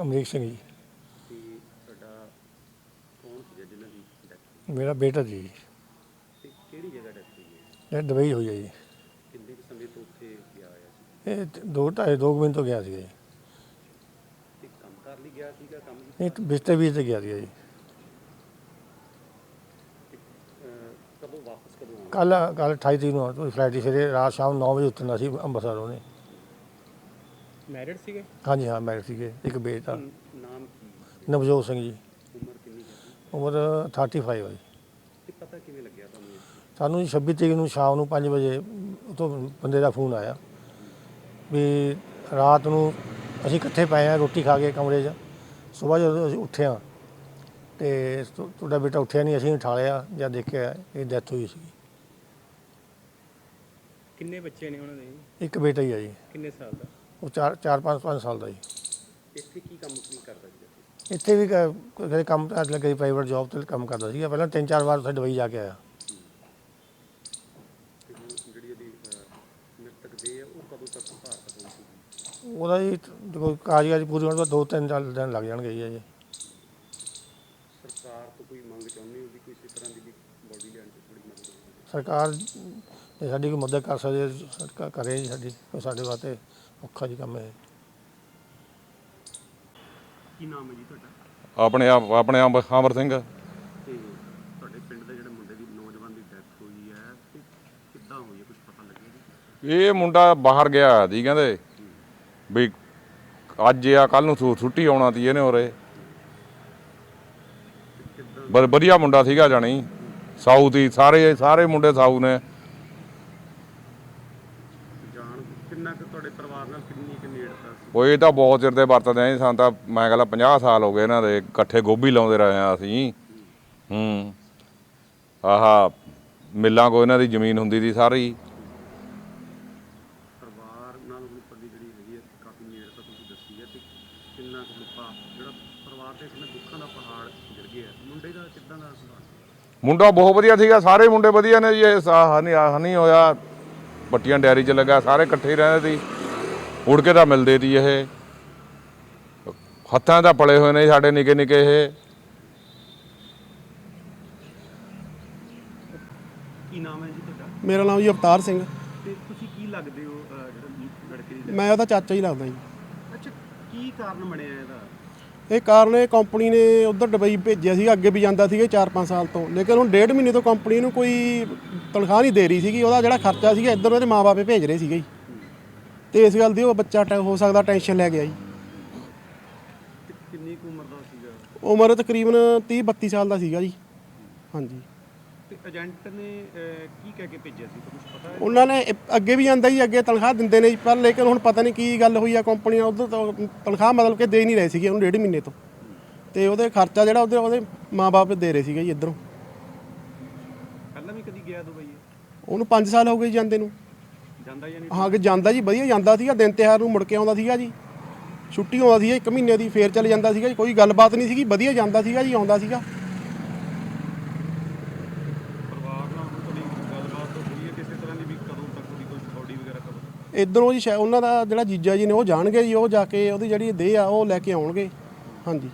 ਅਮਰੀਕ ਸਿੰਘ ਜੀ। ਤੇ ਤੁਹਾਡਾ ਕੌਣ ਸੀ ਜਿਹਨਾਂ ਦੀ ਡੈਥ ਮੇਰਾ ਬੇਟਾ ਜੀ। ਤੇ ਕਿਹੜੀ ਜਗ੍ਹਾ ਡੈਥ ਹੋਈ ਹੈ? ਇਹ ਦੁਬਈ ਹੋਈ ਹੈ ਜੀ। ਕਿੰਨੇ ਕੁ ਸਮੇਂ ਤੋਂ ਉੱਥੇ ਗਿਆ ਹੋਇਆ ਸੀ? ਇਹ ਤੇ ਦੋ ਢਾਈ ਦੋ ਕੁ ਮਹੀਨੇ ਤੋਂ ਗਿਆ ਸੀਗਾ ਜੀ। ਤੇ ਕੰਮ ਕਰ ਲਈ ਗਿਆ ਸੀਗਾ ਕੰਮ ਇਹ ਤਾਂ ਬਿਸਤੇ ਵੀ ਤੇ ਗਿਆ ਸੀਗਾ ਜੀ। ਅਹ, ਕਦੋਂ ਵਾਪਸ ਕਦੋਂ ਆਉਣਾ ਕੱਲ ਕੱਲ 28 ਤਰੀਕ ਨੂੰ ਫਲਾਈਟ ਸੀ ਸਵੇਰੇ ਰਾਤ ਸ਼ਾਮ 9 ਵਜੇ ਉਤਰਨਾ ਸੀ ਅੰਮ੍ਰਿਤਸਰ ਉਹਨੇ। ਮੈਰਿਡ ਸੀਗੇ? ਹਾਂਜੀ ਹਾਂ ਮੈਰਿਡ ਸੀਗੇ ਇੱਕ ਬੇਟਾ। ਨਾਮ ਕੀ ਨਵਜੋਤ ਸਿੰਘ ਜੀ। ਉਮਰ ਕਿੰਨੀ ਹੈ ਉਮਰ 35 ਹੈ ਜੀ। ਤੇ ਪਤਾ ਕਿਵੇਂ ਲੱਗਿਆ ਤੁਹਾਨੂੰ? ਸਾਨੂੰ ਜੀ 26 ਤਰੀਕ ਨੂੰ ਸ਼ਾਮ ਨੂੰ 5 ਵਜੇ ਉਤੋਂ ਬੰਦੇ ਦਾ ਫੋਨ ਆਇਆ ਵੀ ਰਾਤ ਨੂੰ ਅਸੀਂ ਇਕੱਠੇ ਪਏ ਆ ਰੋਟੀ ਖਾ ਕੇ ਕਮਰੇ 'ਚ। ਸਵੇਰ ਜਦੋਂ ਅਸੀਂ ਉੱਠੇ ਆ ਤੇ ਤੁ- ਤੁਹਾਡਾ ਬੇਟਾ ਉੱਠਿਆ ਨਹੀਂ ਅਸੀਂ ਉਠਾ ਲਿਆ ਜਦ ਦੇਖਿਆ ਇਹ ਡੈਥ ਹੋਈ ਸੀ ਕਿੰਨੇ ਬੱਚੇ ਨੇ ਉਹਨਾਂ ਦੇ? ਇੱਕ ਬੇਟਾ ਹੀ ਆ ਜੀ। ਕਿੰਨੇ ਸਾਲ ਦਾ? ਉਹ 4 4 5 5 ਸਾਲ ਦਾ ਜੀ। ਇੱਥੇ ਕੀ ਕੰਮ ਕੀ ਕਰਦਾ ਸੀ ਇੱਥੇ ਵੀ ਕਦੇ ਕੰਮ ਤੇ ਲੱਗੇ ਪ੍ਰਾਈਵੇਟ ਜੌਬ ਤੇ ਕੰਮ ਕਰਦਾ ਸੀਗਾ। ਪਹਿਲਾਂ ਤਿੰਨ ਚਾਰ ਵਾਰ ਉੱਥੇ ਦੁਬਈ ਜਾ ਕੇ ਆਇਆ। ਤੇ ਹੁਣ ਜਿਹੜੀ ਇਹਦੀ ਅਹ, ਮ੍ਰਿਤਕ ਦੇ ਆ ਉਹ ਕਦੋਂ ਤੱਕ ਭਾਰਤ ਪਹੁੰਚੂਗੀ ਉਹਦਾ ਜੀ ਦੇਖੋ ਕਾਰਜਕਾਰੀ ਪੂਰੀ ਹੋਣ ਤੋਂ ਦੋ ਤਿੰਨ ਚਾਰ ਦਿਨ ਲੱਗ ਜਾਣਗੇ ਜੀ ਅਜੇ। ਸਰਕਾਰ ਤੋਂ ਕੋਈ ਮੰਗ ਚਾਹੁੰਦੇ ਹੋ ਵੀ ਕਿਸੇ ਤਰ੍ਹਾਂ ਦੀ ਵੀ ਬੋਡੀ ਲੈਣ 'ਚ ਥੋੜੀ ਮਦਦ ਹੋਵੇ? ਸਰਕਾਰ ਜੇ ਸਾਡੀ ਕੋਈ ਮਦਦ ਕਰ ਸਕਦੀ ਹੈ, ਸਰਕਾਰ ਕਰੇ ਜੀ ਸਾਡੀ ਸਾਡੇ ਵਾਸਤੇ ਔਖਾ ਜੀ ਕੰਮ ਹੈ। ਕੀ ਨਾਮ ਹੈ ਜੀ ਤੁਹਾਡਾ? ਆਪਣੇ ਆਪ ਆਪਣੇ ਆਪ ਅਮਰ ਸਿੰਘ। ਤੇ ਤੁਹਾਡੇ ਪਿੰਡ ਦੇ ਜਿਹੜੇ ਮੁੰਡੇ ਦੀ ਨੌਜਵਾਨ ਦੀ ਡੈਥ ਹੋਈ ਹੈ ਤੇ ਕਿੱਦਾਂ ਹੋਈ ਹੈ ਕੁਝ ਪਤਾ ਲੱਗਿਆ ਜੀ? ਇਹ ਮੁੰਡਾ ਬਾਹਰ ਗਿਆ ਦੀ ਕਹਿੰਦੇ ਵੀ ਅੱਜ ਆ ਕੱਲ ਨੂੰ ਛੁ- ਛੁੱਟੀ ਆਉਣਾ ਤੀ ਇਹਨੇ ਉਰੇ। ਬ- ਵਧੀਆ ਮੁੰਡਾ ਸੀਗਾ ਜਾਣੀ। ਸਾਊ ਦੀ ਸਾਰੇ ਸਾਰੇ ਮੁੰਡੇ ਸਾਊ ਨੇ। ਜਾਣ ਕਿੰਨਾ ਕੁ ਤੁਹਾਡੇ ਪਰਿਵਾਰ ਨਾਲ ਕਿੰਨੀ ਕੁ ਨੇੜਤਾ ਸੀ? ਉਹ ਇਹ ਤਾਂ ਬਹੁਤ ਚਿਰ ਦੇ ਵਰਤਦੇ ਆਂ ਸਾਨੂੰ ਤਾਂ ਮੈਂ ਕਹਿੰਦਾ 50 ਸਾਲ ਹੋ ਗਏ ਇਹਨਾਂ ਦੇ ਇਕੱਠੇ ਗੋਭੀ ਲਾਉਂਦੇ ਰਹੇ ਆ ਅਸੀਂ। ਹੂੰ। ਆਹਾ ਮਿੱਲਾਂ ਕੋ ਇਹਨਾਂ ਦੀ ਜ਼ਮੀਨ ਹੁੰਦੀ ਸੀ ਸਾਰੀ। ਪਰਿਵਾਰ ਨਾਲ ਹੁਣ ਤੁਹਾਡੀ ਜਿਹੜੀ ਹੈਗੀ ਹੈ ਕਾਫੀ ਨੇੜਤਾ ਤੁਸੀਂ ਦੱਸੀ ਹੈ ਤੇ ਕਿੰਨਾ ਕੁ ਦੁੱਖਾ ਜਿਹੜਾ ਪਰਿਵਾਰ ਦੇ ਸਾਹਮਣੇ ਦੁੱਖਾਂ ਦਾ ਪਹਾੜ ਗਿਰ ਗਿਆ। ਮੁੰਡੇ ਦਾ ਕਿੱਦਾਂ ਦਾ ਸੁਭਾਅ ਮੁੰਡਾ ਬਹੁਤ ਵਧੀਆ ਸੀਗਾ ਸਾਰੇ ਮੁੰਡੇ ਵਧੀਆ ਨੇ ਜੀ ਇਹ ਹਨੀ ਹਨੀ ਹੋਇਆ ਪੱਟੀਆਂ ਡੈਰੀ 'ਚ ਲੱਗਾ ਸਾਰੇ ਇਕੱਠੇ ਹੀ ਰਹਿੰਦੇ ਸੀ। ਉੜ ਕੇ ਤਾਂ ਮਿਲਦੇ ਸੀ ਇਹ। ਹੱਥਾਂ ਦਾ ਪਲੇ ਹੋਏ ਨੇ ਸਾਡੇ ਨਿੱਕੇ ਨਿੱਕੇ ਇਹ। ਕੀ ਨਾਮ ਹੈ ਜੀ ਤੁਹਾਡਾ? ਮੇਰਾ ਨਾਮ ਜੀ ਅਵਤਾਰ ਸਿੰਘ। ਤੇ ਤੁਸੀਂ ਕੀ ਲੱਗਦੇ ਹੋ ਅਹ, ਜਿਹੜਾ ਲੜਕੇ ਦੀ ਮੈਂ ਉਹਦਾ ਚਾਚਾ ਹੀ ਲੱਗਦਾ ਜੀ। ਅੱਛਾ ਕੀ ਕਾਰਨ ਬਣਿਆ ਇਹਦਾ? ਇਹ ਕਾਰਨ ਇਹ ਕੰਪਨੀ ਨੇ ਉਧਰ ਦੁਬਈ ਭੇਜਿਆ ਸੀਗਾ ਅੱਗੇ ਵੀ ਜਾਂਦਾ ਸੀਗਾ 4-5 ਸਾਲ ਤੋਂ। ਲੇਕਿਨ ਹੁਣ ਡੇਢ ਮਹੀਨੇ ਤੋਂ ਕੰਪਨੀ ਨੂੰ ਕੋਈ ਤਨਖਾਹ ਨਹੀਂ ਦੇ ਰਹੀ ਸੀਗੀ ਉਹਦਾ ਜਿਹੜਾ ਖਰਚਾ ਸੀਗਾ ਇੱਧਰ ਉਹਦੇ ਮਾਪੇ ਭੇਜ ਰਹੇ ਸੀਗੇ ਤੇ ਇਸ ਗੱਲ ਦੀ ਉਹ ਬੱਚਾ ਟੈ- ਹੋ ਸਕਦਾ ਟੈਨਸ਼ਨ ਲੈ ਗਿਆ ਜੀ। ਕਿੰਨੀ ਕੁ ਉਮਰ ਦਾ ਸੀਗਾ? ਉਮਰ ਤਕਰੀਬਨ 30-32 ਸਾਲ ਦਾ ਸੀਗਾ ਜੀ। ਹਾਂਜੀ। ਤੇ ਏਜੰਟ ਨੇ ਅਹ, ਕੀ ਕਹਿ ਕੇ ਭੇਜਿਆ ਸੀ? ਕੁਝ ਪਤਾ ਹੈ? ਉਹਨਾਂ ਨੇ ਇਹ- ਅੱਗੇ ਵੀ ਜਾਂਦਾ ਜੀ ਅੱਗੇ ਤਨਖਾਹ ਦਿੰਦੇ ਨੇ ਜੀ, ਪਰ ਲੇਕਿਨ ਹੁਣ ਪਤਾ ਨਹੀਂ ਕੀ ਗੱਲ ਹੋਈ ਆ ਕੰਪਨੀ ਨਾਲ ਉਧਰ ਤੋਂ ਤਨਖਾਹ ਮਤਲਬ ਕਿ ਦੇ ਨਹੀਂ ਰਹੇ ਸੀਗੇ ਉਹਨੂੰ ਡੇਢ ਮਹੀਨੇ ਤੋਂ। ਤੇ ਉਹਦੇ ਖਰਚਾ ਜਿਹੜਾ ਉਹਦੇ ਉਹਦੇ ਮਾਪੇ ਦੇ ਰਹੇ ਸੀਗੇ ਜੀ ਇੱਧਰੋਂ। ਪਹਿਲਾਂ ਵੀ ਕਦੀ ਗਿਆ ਦੁਬਈ? ਉਹਨੂੰ 5 ਸਾਲ ਹੋ ਗਏ ਜੀ ਜਾਂਦੇ ਨੂੰ। ਜਾਂਦਾ ਜਾਂ ਨਹੀਂ? ਹਾਂ ਕਿ ਜਾਂਦਾ ਜੀ ਵਧੀਆ ਜਾਂਦਾ ਸੀਗਾ ਦਿਨ ਤਿਉਹਾਰ ਨੂੰ ਮੁੜ ਕੇ ਆਉਂਦਾ ਸੀਗਾ ਜੀ। ਛੁੱਟੀ ਆਉਂਦਾ ਸੀ ਇੱਕ ਮਹੀਨੇ ਦੀ ਫੇਰ ਚਲੇ ਜਾਂਦਾ ਸੀਗਾ ਜੀ ਕੋਈ ਗੱਲਬਾਤ ਨਹੀਂ ਸੀਗੀ ਵਧੀਆ ਜਾਂਦਾ ਸੀਗਾ ਜੀ ਆਉਂਦਾ ਸੀਗਾ ਪਰਿਵਾਰ ਨਾਲ ਹੁਣ ਤੁਹਾਡੀ ਗੱਲਬਾਤ ਹੋਈ ਹੈ ਕਿਸੇ ਤਰ੍ਹਾਂ ਦੀ ਵੀ ਕਦੋਂ ਤੱਕ ਉਹਦੀ ਕੋਈ ਬੋਡੀ ਵਗੈਰਾ ਕਦੋਂ ਇੱਧਰੋਂ ਜੀ ਸ਼ਾਇਦ ਉਹਨਾਂ ਦਾ ਜਿਹੜਾ ਜੀਜਾ ਜੀ ਨੇ ਉਹ ਜਾਣਗੇ ਜੀ, ਉਹ ਜਾ ਕੇ ਉਹਦੀ ਜਿਹੜੀ ਦੇਹ ਆ, ਉਹ ਲੈ ਕੇ ਆਉਣਗੇ। ਹਾਂਜੀ।